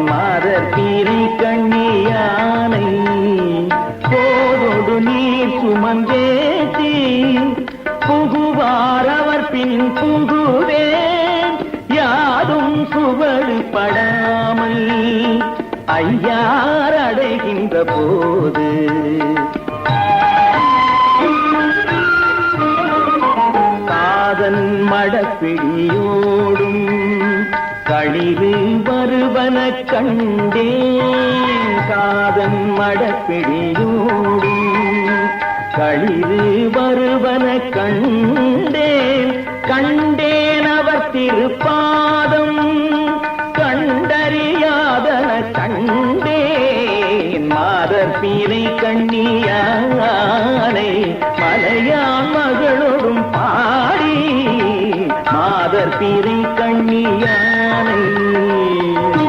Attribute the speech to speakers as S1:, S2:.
S1: மாதர் தீரி பீரை கண்ணியானை போதொடு நீர் சுமந்தேத்தி புகுவார் அவர் பின் புகுவேன் யாரும் சுவடு படாமல் ஐயார் அடைகின்ற போது. காதன் மடப்பிடியோடும் களிறு வருவன கண்டே காதன் மடப்பிடியோடி களிறு வருவன கண்டேன் கண்டேன் அவர் திருப்பாதம். கண்டறியாதன கண்டேன் மாதர் பீரை கண்ணியானை மலையான் மகளோடும் பா பார்ப்பீரை கண்ணியார்.